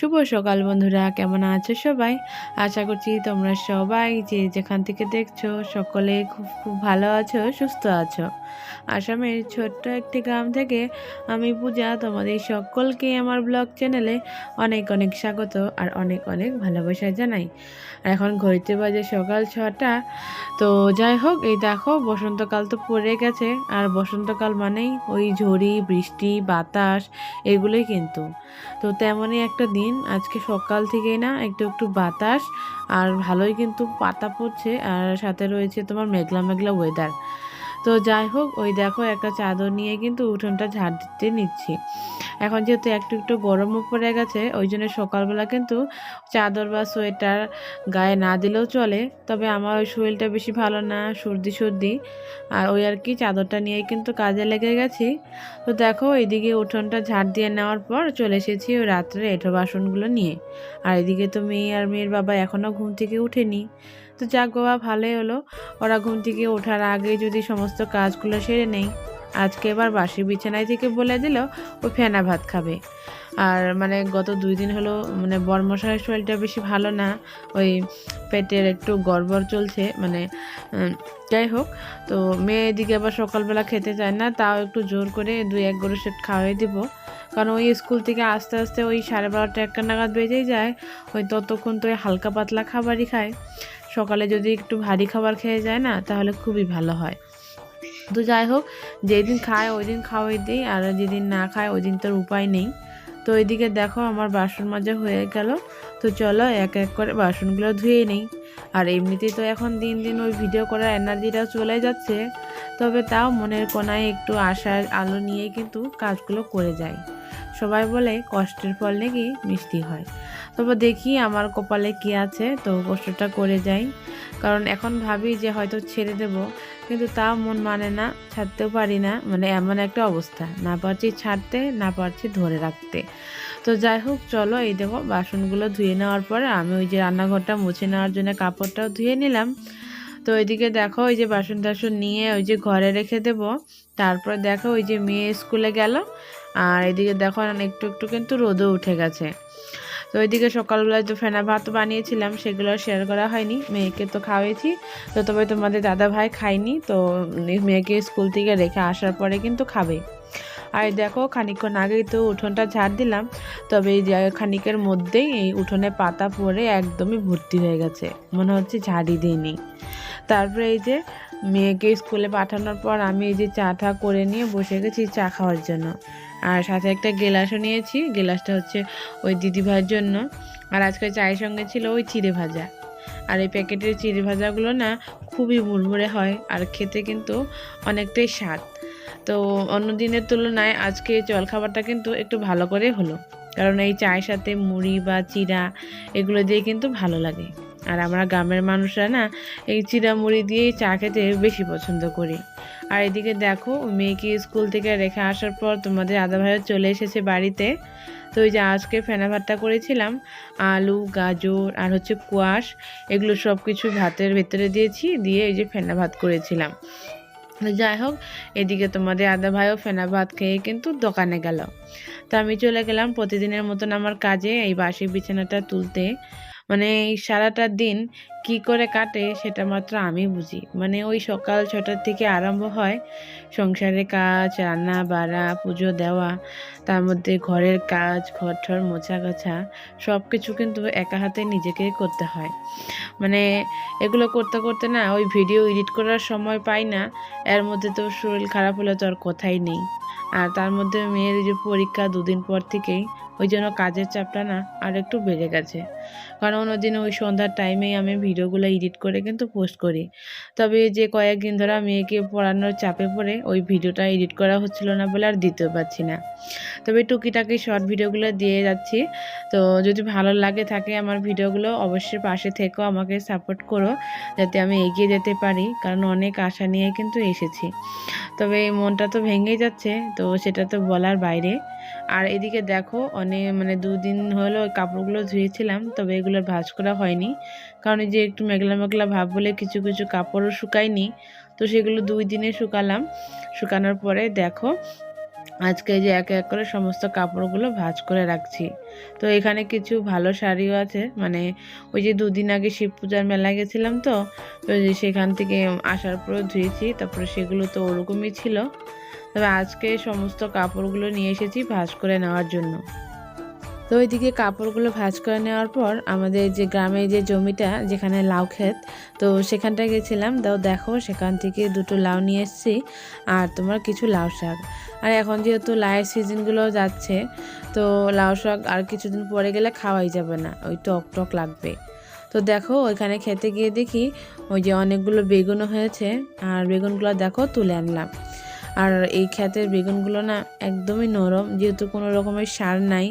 শুভ সকাল বন্ধুরা, কেমন আছো সবাই? আশা করছি তোমরা সবাই যে যেখান থেকে দেখছ সকলে খুব খুব ভালো আছো, সুস্থ আছো। আসামের ছোট্ট একটি গ্রাম থেকে আমি পূজা, তোমাদের সকলকে আমার ব্লগ চ্যানেলে অনেক অনেক স্বাগত আর অনেক অনেক ভালোবাসা জানাই। আর এখন ঘড়িতে বাজে সকাল ছটা, তো যাই হোক, এই দেখো বসন্তকাল তো পড়ে গেছে, আর বসন্তকাল মানেই ওই ঝড়ি, বৃষ্টি, বাতাস, এগুলোই কিন্তু। তো তেমনই একটা দিন আজকে সকাল থেকেই না একটু একটু বাতাস আর ভালোই কিন্তু পাতা পড়ছে আর সাথে রয়েছে তোমার মেঘলা মেঘলা ওয়েদার তো যাই হোক, ওই দেখো একটা চাদর নিয়ে কিন্তু উঠোনটা ঝাড় দিতে নিচ্ছি। এখন যেহেতু একটু একটু গরমও পড়ে গেছে, ওই জন্য সকালবেলা কিন্তু চাদর বা সোয়েটার গায়ে না দিলেও চলে। তবে আমার ওই শরীরটা বেশি ভালো না, সর্দি সর্দি। আর ওই আর কি, চাদরটা নিয়ে কিন্তু কাজে লেগে গেছি। তো দেখো এদিকে উঠোনটা ঝাড় দিয়ে নেওয়ার পর চলে এসেছি ওই রাত্রে এঁঠো বাসনগুলো নিয়ে। আর এদিকে তো মেয়ে আর মেয়ের বাবা এখনও ঘুম থেকে উঠেনি। তো যাক বাবা, ভালোই হলো। ওরা ঘুম থেকে ওঠার আগে যদি সমস্ত কাজগুলো সেরে নেই, আজকে এবার বাসি বিছানায় থেকে বলে দিল, ও ফেনা ভাত খাবে। আর মানে গত দুই দিন হলো মানে বর্মশাহের শরীরটা বেশি ভালো না, ওই পেটের একটু গড়বড় চলছে মানে যাই হোক, তো মেয়ে এদিকে আবার সকালবেলা খেতে চায় না, তাও একটু জোর করে দুই এক গরু সেট খাওয়াই দিব। কারণ ওই স্কুল থেকে আস্তে আস্তে ওই সাড়ে বারোটা একটা নাগাদ বেজেই যায়, ওই ততক্ষণ তো ওই হালকা পাতলা খাবারই খায়। সকালে যদি একটু ভারী খাবার খেয়ে যায় না, তাহলে খুবই ভালো হয়। তো যাই হোক, যেদিন খায় ওই দিন খাওয়াই দিই, আর যেদিন না খায় ওই দিন তোর উপায় নেই। তো এদিকে দেখো আমার বাসন মাজা হয়ে গেল। তো চলো এক এক করে বাসনগুলো ধুয়ে নেই। আর এমনিতেই তো এখন দিন দিন ওই ভিডিও করার এনার্জিটা চলে যাচ্ছে। তবে তাও মনের কোনায় একটু আশার আলো নিয়ে কিন্তু কাজগুলো করে যাই। সবাই বলে কষ্টের ফল নাকি মিষ্টি হয়। তবে দেখি আমার কপালে কি আছে, তো কষ্টটা করে যাই। কারণ এখন ভাবি যে হয়তো ছেড়ে দেব, কিন্তু তাও মন মানে না, ছাড়তেও পারি না মানে এমন একটা অবস্থা। না পারছি ছাড়তে, না পারছি ধরে রাখতে। তো যাই হোক, চলো এই দেখো, বাসনগুলো ধুয়ে নেওয়ার পরে আমি ওই যে রান্নাঘরটা মুছে নেওয়ার জন্য কাপড়টাও ধুয়ে নিলাম। তো এদিকে দেখো ওই যে বাসন টাসন নিয়ে ওই যে ঘরে রেখে দেবো। তারপর দেখো ওই যে মেয়ে স্কুলে গেল আর এদিকে দেখো একটু একটু কিন্তু রোদও উঠে গেছে। তো ওইদিকে সকালবেলায় তো ফেনা ভাত বানিয়েছিলাম, সেগুলো শেয়ার করা হয়নি। মেয়েকে তো খাওয়াইছি। তো তবে তোমাদের দাদা ভাই খায়নি, তো মেয়েকে স্কুল থেকে রেখে আসার পরে কিন্তু খাবে। আর দেখো, খানিকক্ষণ আগেই তো উঠোনটা ঝাড় দিলাম। তবে এই খানিকের মধ্যেই এই উঠোনে পাতা পড়ে একদমই ভর্তি হয়ে গেছে। মনে হচ্ছে ঝাড়ি দিইনি। তারপরে এই যে মেয়েকে স্কুলে পাঠানোর পর আমি এই যে চাটা করে নিয়ে বসে গেছি চা খাওয়ার জন্য। আর সাথে একটা গেলাসও নিয়েছি। গেলাসটা হচ্ছে ওই দিদিভাইয়ের জন্য। আর আজকে চায়ের সঙ্গে ছিল ওই চিড়ে ভাজা। আর এই প্যাকেটের চিড়ে ভাজাগুলো না খুবই মুড়মুড়ে হয় আর খেতে কিন্তু অনেকটাই স্বাদ। তো অন্য দিনের তুলনায় আজকে জলখাবারটা কিন্তু একটু ভালো করে হলো। কারণ এই চায়ের সাথে মুড়ি বা চিড়া এগুলো দিয়ে কিন্তু ভালো লাগে। আর আমরা গ্রামের মানুষরা না এই চিড়া মুড়ি দিয়েই চা খেতে বেশি পছন্দ করি। আর এদিকে দেখো মেয়েকে স্কুল থেকে রেখে আসার পর তোমাদের আদা ভাইও চলে এসেছে বাড়িতে। তো ওই যে আজকে ফেনা ভাতটা করেছিলাম, আলু, গাজর আর হচ্ছে কোয়াশ, এগুলো সব কিছু ভাতের ভেতরে দিয়েছি, দিয়ে এই যে ফেনা ভাত করেছিলাম। যাই হোক, এদিকে তোমাদের আদা ভাইও ফেনা ভাত খেয়ে কিন্তু দোকানে গেল। তো আমি চলে গেলাম প্রতিদিনের মতন আমার কাজে এই বাসি বিছানাটা তুলতে। মানে এই সারাটা দিন কি করে কাটে সেটা মাত্র আমি বুঝি। মানে ওই সকাল ছটার থেকে আরম্ভ হয় সংসারের কাজ, রান্না, বাড়া, পুজো, দেওয়া, তার মধ্যে ঘরের কাজ ঘর ঠর মোছা গাছা সব কিছু কিন্তু একা হাতে নিজেকে করতে হয়। মানে এগুলো করতে করতে না ওই ভিডিও এডিট করার সময় পাই না, এর মধ্যে তো শরীর খারাপ হলে তো আর কথাই নেই। আর তার মধ্যে মেয়ের যে পরীক্ষা দুদিন পর থেকেই, ওই জন্য কাজের চাপটা না আর একটু বেড়ে গেছে। কারণ অন্যদিন ওই সন্ধ্যার টাইমেই আমি ভিডিওগুলো এডিট করে কিন্তু পোস্ট করি। তবে যে কয়েকদিন ধরে মেয়েকে পড়ানোর চাপে পড়ে ওই ভিডিওটা এডিট করা হচ্ছিল না বলে আর দিতেও পারছি না। তবে টুকিটাকি শর্ট ভিডিওগুলো দিয়ে যাচ্ছি। তো যদি ভালো লাগে থাকে আমার ভিডিওগুলো অবশ্যই পাশে থেকেও আমাকে সাপোর্ট করো যাতে আমি এগিয়ে যেতে পারি, কারণ অনেক আশা নিয়ে কিন্তু এসেছি। তবে মনটা তো ভেঙেই যাচ্ছে, তো সেটা তো বলার বাইরে। আর এদিকে দেখো, অনেক মানে দুদিন হলো কাপড়গুলো ধুয়েছিলাম তবে এগুলোর ভাজ করা হয়নি। কারণ যে একটু মেঘলা মেঘলা ভাব বলে কিছু কিছু কাপড়ও শুকায়নি। তো সেগুলো দুই দিনে শুকালাম। শুকানোর পরে দেখো, আজকে যে এক এক করে সমস্ত কাপড়গুলো ভাজ করে রাখছি। তো এখানে কিছু ভালো শাড়িও আছে। মানে ওই যে দুদিন আগে শিব পূজার মেলায় গেছিলাম তো তো সেখান থেকে আসার পরে ধুয়েছি। তারপরে সেগুলো তো ওরকমই ছিল। তবে আজকে সমস্ত কাপড়গুলো নিয়ে এসেছি ভাজ করে নেওয়ার জন্য। তো ওইদিকে কাপড়গুলো ভাঁজ করে নেওয়ার পর আমাদের যে গ্রামে যে জমিটা, যেখানে লাউ ক্ষেত, তো সেখানটায় গেছিলাম। তাও দেখো, সেখান থেকে দুটো লাউ নিয়ে এসেছি আর তোমার কিছু লাউ শাক। আর এখন যেহেতু লাউয়ের সিজনগুলো যাচ্ছে, তো লাউ শাক আর কিছুদিন পরে গেলে খাওয়াই যাবে না, ওই টক টক লাগবে। তো দেখো, ওইখানে খেতে গিয়ে দেখি ওই যে অনেকগুলো বেগুনও হয়েছে, আর বেগুনগুলো দেখো তুলে আনলাম। আর এই ক্ষেতের বেগুনগুলো না একদমই নরম, যেহেতু কোনো রকমের সার নাই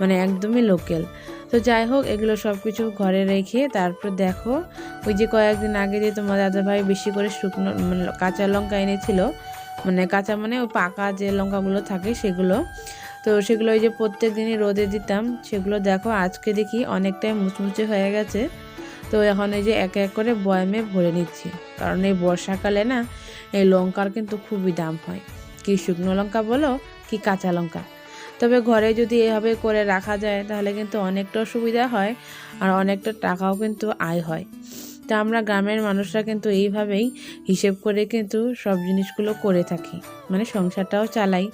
মানে একদমই লোকেল। তো যাই হোক, এগুলো সব কিছু ঘরে রেখে তারপর দেখো, ওই যে কয়েকদিন আগে যে তোমার দাদাভাই বেশি করে শুকনো মানে কাঁচা লঙ্কা এনেছিল মানে কাঁচা মানে ওই পাকা যে লঙ্কাগুলো থাকে সেগুলো। তো সেগুলো ওই যে প্রত্যেক দিনই রোদে দিতাম, সেগুলো দেখো আজকে দেখি অনেকটাই মুচমুচে হয়ে গেছে। তো এখন এই যে এক এক করে বয়ামে ভরে নিচ্ছি। কারণ এই বর্ষাকালে না, এই লঙ্কার কিন্তু খুবই দাম হয়। কি শুকনো লঙ্কা বলো, কি কাঁচা লঙ্কা। তবে ঘরে যদি এভাবে করে রাখা যায়, তাহলে কিন্তু অনেকটা সুবিধা হয় আর অনেকটা টাকাও কিন্তু আয় হয়। তা আমরা গ্রামের মানুষরা কিন্তু এইভাবেই হিসেব করে কিন্তু সব জিনিসগুলো করে থাকি। মানে সংসারটাও চালাই।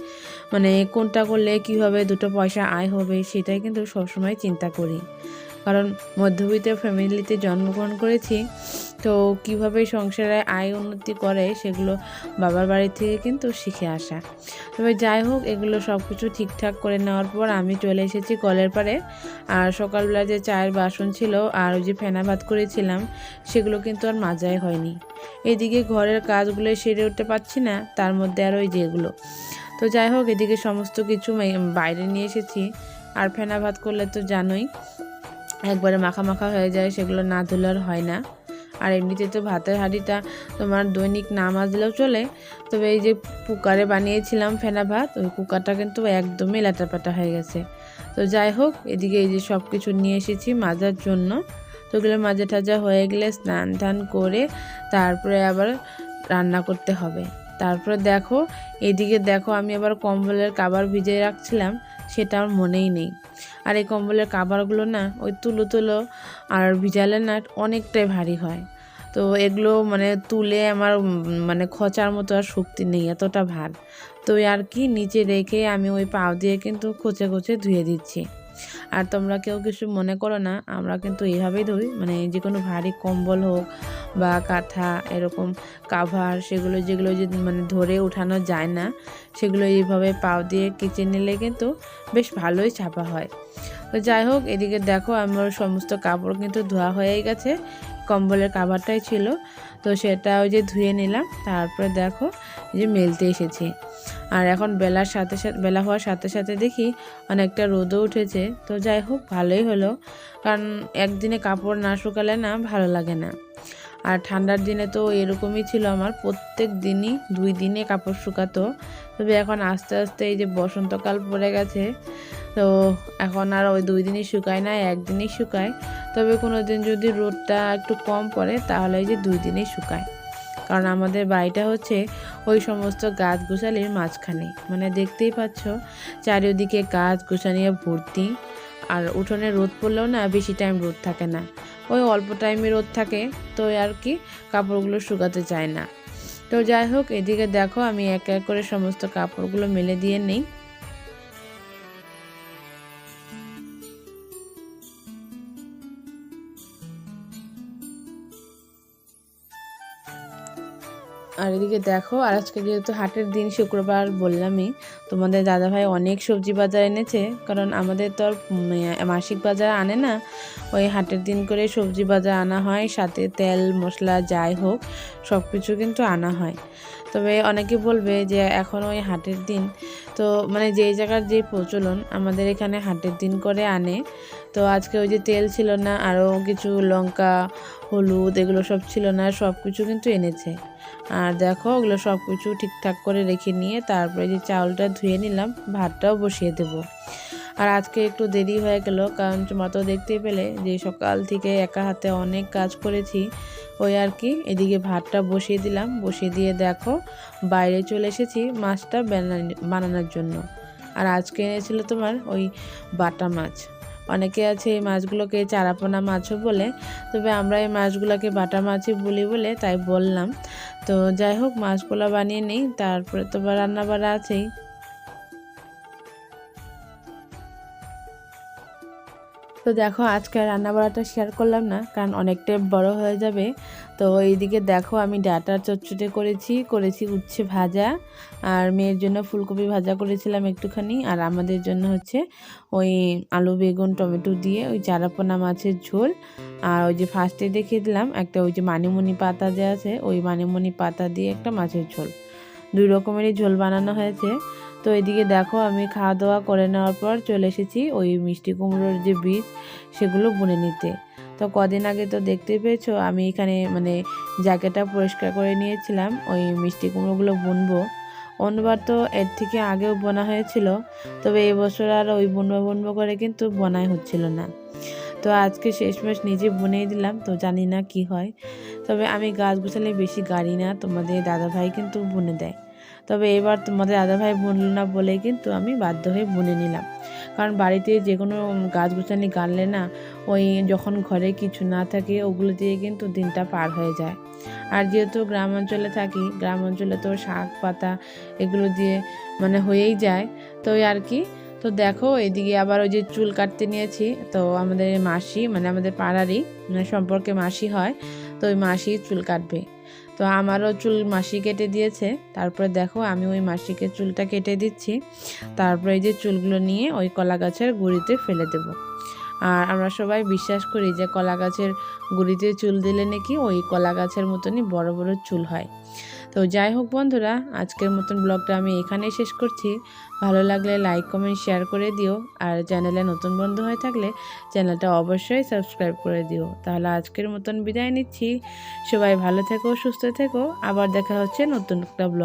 মানে কোনটা করলে কীভাবে দুটো পয়সা আয় হবে, সেটাই কিন্তু সবসময় চিন্তা করি। কারণ মধ্যবিত্ত ফ্যামিলিতে জন্মগ্রহণ করেছি, তো কীভাবে সংসারে আয় উন্নতি করে সেগুলো বাবার বাড়ি থেকে কিন্তু শিখে আসা। তবে যাই হোক, এগুলো সব কিছু ঠিকঠাক করে নেওয়ার পর আমি চলে এসেছি কলের পারে আর সকালবেলা যে চায়ের বাসন ছিল আর ওই যে ফেনা ভাত করেছিলাম, সেগুলো কিন্তু আর মাজাই হয়নি। এদিকে ঘরের কাজগুলো সেরে উঠতে পারছি না, তার মধ্যে আর ওই যেগুলো তো যাই হোক, এদিকে সমস্ত কিছু বাইরে নিয়ে এসেছি। আর ফেনা ভাত করলে তো জানোই একবারে মাখা মাখা হয়ে যায়, সেগুলো না ধুলে আর হয় না। আর এমনিতে তো ভাতের হাঁড়িটা তোমার দৈনিক না মাজলেও চলে। তবে এই যে কুকারে বানিয়েছিলাম ফেনা ভাত, ওই কুকারটা কিন্তু একদমই ল্যাটাপাটা হয়ে গেছে। তো যাই হোক, এদিকে এই যে সব কিছু নিয়ে এসেছি মাজার জন্য। তো ওগুলো মাজা টাজা হয়ে গেলে স্নান টান করে তারপরে আবার রান্না করতে হবে। তারপরে দেখো, এদিকে দেখো আমি আবার কম্বলের কাবার ভিজিয়ে রাখছিলাম। সেটা আমার মনেই নেই। আর এই কম্বলের কাবারগুলো না, ওই তুলো তুলো আর ভিজালে না অনেকটাই ভারী হয়। তো এগুলো মানে তুলে আমার মানে খচার মতো আর শক্তি নেই, এতটা ভার। তো আর কি, নিচে রেখে আমি ওই পাও দিয়ে কিন্তু খোঁচে খোঁচে ধুয়ে দিচ্ছি। আর তোমরা কেউ কিছু মনে করো না, আমরা কিন্তু এইভাবেই ধুই মানে যে কোনো ভারী কম্বল হোক বা কাঁথা, এরকম কাভার সেগুলো যেগুলো যে মানে ধরে উঠানো যায় না, সেগুলো এইভাবে পাও দিয়ে কেচে নিলে কিন্তু বেশ ভালোই ছাপা হয়। তো যাই হোক, এদিকে দেখো আমার সমস্ত কাপড় কিন্তু ধোয়া হয়ে গেছে, কম্বলের কাভারটাই ছিল। তো সেটা ওই যে ধুয়ে নিলাম, তারপরে দেখো যে মেলতে এসেছি। আর এখন বেলার সাথে সাথে বেলা হওয়ার সাথে সাথে দেখি অনেকটা রোদও উঠেছে। তো যাই হোক, ভালোই হলো। কারণ একদিনে কাপড় না শুকালে না ভালো লাগে না। আর ঠান্ডার দিনে তো এরকমই ছিল আমার, প্রত্যেক দিনই দুই দিনে কাপড় শুকাতো। তবে এখন আস্তে আস্তে এই যে বসন্তকাল পড়ে গেছে, তো এখন আর ওই দুই দিনই শুকায় না, একদিনই শুকায়। তবে কোনো দিন যদি রোদটা একটু কম পড়ে, তাহলে এই যে দুই দিনই শুকায়। কারণ আমাদের বাড়িটা হচ্ছে ওই সমস্ত গাছ গোছালির মাঝখানে। মানে দেখতেই পাচ্ছ, চারিদিকে গাছ গোছানিয়ে ভর্তি। আর উঠোনে রোদ পড়লেও না বেশি টাইম রোদ থাকে না। ওই অল্প টাইমে রোদ থাকে, তো আর কি কাপড়গুলো শুকাতে চায় না। তো যাই হোক, এদিকে দেখো আমি এক এক করে সমস্ত কাপড়গুলো মেলে দিয়ে নেই। আর এদিকে দেখো আর আজকে যেহেতু হাটের দিন শুক্রবার বললামই তোমাদের দাদাভাই অনেক সবজি বাজার এনেছে, কারণ আমাদের তো আর মাসিক বাজার আনে না। ওই হাটের দিন করে সবজি বাজার আনা হয়, সাথে তেল, মশলা, যাই হোক সব কিছু কিন্তু আনা হয়। তবে অনেকে বলবে যে এখন ওই হাটের দিন, তো মানে যেই জায়গার যে প্রচলন, আমাদের এখানে হাটের দিন করে আনে। তো আজকে ওই যে তেল ছিল না আরও কিছু লঙ্কা, হলুদ, এগুলো সব ছিল না সব কিছু কিন্তু এনেছে। আর দেখো, ওগুলো সব কিছু ঠিকঠাক করে রেখে নিয়ে, তারপরে যে চাউলটা ধুয়ে নিলাম, ভাতটাও বসিয়ে দেব। আর আজকে একটু দেরি হয়ে গেল, কারণ তোমরা তো দেখতেই পেলে যে সকাল থেকে একা হাতে অনেক কাজ করেছি। ওই আর কি, এদিকে ভাতটা বসিয়ে দিলাম, বসিয়ে দিয়ে দেখো বাইরে চলে এসেছি মাছটা বানান- বানানোর জন্য। আর আজকে এনেছিল তোমার ওই বাটা মাছ। অনেকে আছে এই মাছগুলোকে চারাপোনা মাছও বলে, তবে আমরা এই মাছগুলোকে বাটা মাছই বলি বলে তাই বললাম। তো যাই হোক, মাছগুলো বানিয়ে নিই, তারপরে তো রান্না বাড়া আছেই। তো দেখো, আজকে রান্না বাড়াটা শেয়ার করলাম না, কারণ অনেকটাই বড় হয়ে যাবে। তো এইদিকে দেখো, আমি ডাটার চটচটে করেছি করেছি উচ্ছে ভাজা, আর মেয়ের জন্য ফুলকপি ভাজা করেছিলাম একটুখানি, আর আমাদের জন্য হচ্ছে ওই আলু, বেগুন, টমেটো দিয়ে ওই চারাপোনা মাছের ঝোল। আর ওই যে ফার্স্টে দেখিয়ে দিলাম, একটা ওই যে মানিমুনি পাতা যে আছে, ওই মানিমুনি পাতা দিয়ে একটা মাছের ঝোল। দুই রকমেরই ঝোল বানানো হয়েছে। তো এদিকে দেখো আমি খাওয়া দাওয়া করে নেওয়ার পর চলে এসেছি ওই মিষ্টি কুমড়োর যে বীজ, সেগুলো বুনে নিতে। তো কদিন আগে তো দেখতে পেয়েছ, আমি এখানে মানে জায়গাটা পরিষ্কার করে নিয়েছিলাম, ওই মিষ্টি কুমড়োগুলো বুনবো। অন্যবার তো এর থেকে আগেও বোনা হয়েছিল, তবে এবছর আর ওই বুনবো বুনবো করে কিন্তু বোনাই হচ্ছিল না। তো আজকে শেষমেশ নিজে বুনেই দিলাম, তো জানি না কি হয়। তবে আমি গাছ গোছালে বেশি গাড়ি না, তোমাদের দাদাভাই কিন্তু বুনে দেয়। তবে এবার তোমাদের দাদাভাই বুনল না বলে কিন্তু আমি বাধ্য হয়ে বুনে নিলাম। কারণ বাড়িতে যে কোনো গাছ গোছালি গাড়লে না, ওই যখন ঘরে কিছু না থাকে, ওগুলো দিয়ে কিন্তু দিনটা পার হয়ে যায়। আর যেহেতু গ্রাম অঞ্চলে থাকি, গ্রাম অঞ্চলে তো শাক পাতা এগুলো দিয়ে মানে হয়েই যায়। তো আর কি, তো দেখো এদিকে আবার ওই যে চুল কাটতে নিয়েছি। তো আমাদের মাসি মানে আমাদের পাড়ারই মানে সম্পর্কে মাসি হয়, তো ওই মাসি চুল কাটবে। তো আমারও চুল মাসি কেটে দিয়েছে। তারপরে দেখো, আমি ওই মাসিকে চুলটা কেটে দিচ্ছি। তারপরে এই যে চুলগুলো নিয়ে ওই কলা গাছের গুঁড়িতে ফেলে দেব। আর আমরা সবাই বিশ্বাস করি যে কলা গাছের গুঁড়িতে চুল দিলে নাকি ওই কলা গাছের মতনই বড় বড় চুল হয়। তো যাই হোক বন্ধুরা, আজকের মতন ব্লগটা আমি এখানেই শেষ করছি। ভালো লাগলে লাইক কমেন্ট শেয়ার করে দিও। আর চ্যানেলে নতুন বন্ধু হয়ে থাকলে চ্যানেলটা অবশ্যই সাবস্ক্রাইব করে দিও। তাহলে আজকের মতন বিদায় নিচ্ছি। সবাই ভালো থেকো, সুস্থ থেকো। আবার দেখা হচ্ছে নতুন একটা ব্লগ